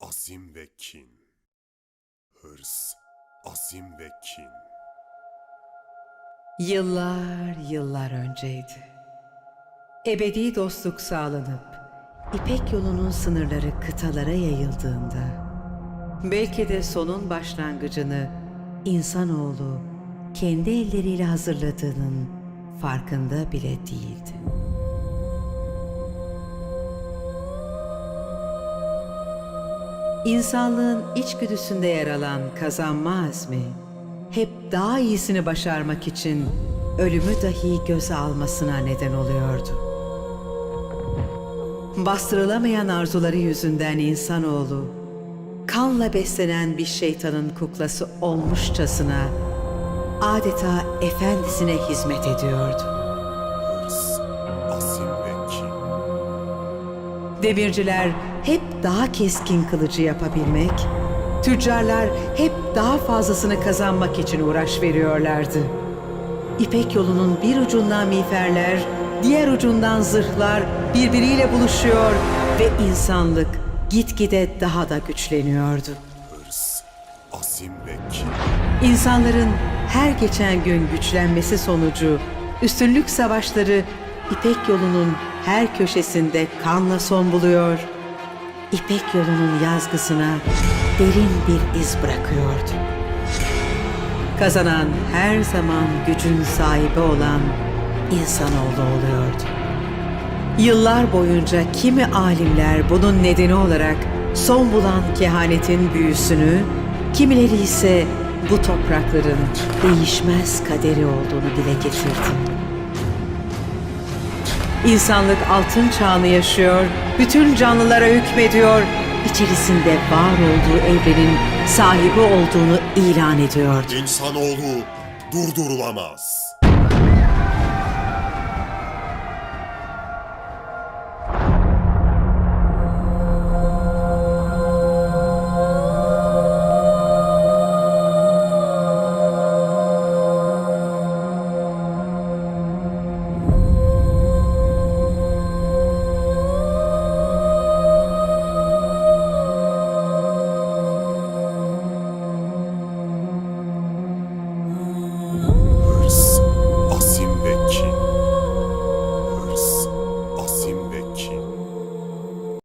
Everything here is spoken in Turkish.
azim ve kin. Hırs, azim ve kin. Yıllar yıllar önceydi. Ebedi dostluk sağlanıp İpek yolunun sınırları kıtalara yayıldığında belki de sonun başlangıcını insanoğlu kendi elleriyle hazırladığının farkında bile değildi. İnsanlığın içgüdüsünde yer alan kazanma azmi, hep daha iyisini başarmak için ölümü dahi göze almasına neden oluyordu. Bastırılamayan arzuları yüzünden insanoğlu, kanla beslenen bir şeytanın kuklası olmuşçasına adeta efendisine hizmet ediyordu. Demirciler hep daha keskin kılıcı yapabilmek, tüccarlar hep daha fazlasını kazanmak için uğraş veriyorlardı. İpek yolunun bir ucundan miğferler, diğer ucundan zırhlar birbiriyle buluşuyor ve insanlık gitgide daha da güçleniyordu. Hırs, azim ve kin. İnsanların her geçen gün güçlenmesi sonucu üstünlük savaşları İpek yolunun her köşesinde kanla son buluyor. İpek yolunun yazgısına derin bir iz bırakıyordu. Kazanan her zaman gücün sahibi olan insanoğlu oluyordu. Yıllar boyunca kimi alimler bunun nedeni olarak son bulan kehanetin büyüsünü, kimileri ise bu toprakların değişmez kaderi olduğunu dile getirdi. İnsanlık altın çağını yaşıyor, bütün canlılara hükmediyor, içerisinde var olduğu evrenin sahibi olduğunu ilan ediyordu. İnsanoğlu durdurulamaz.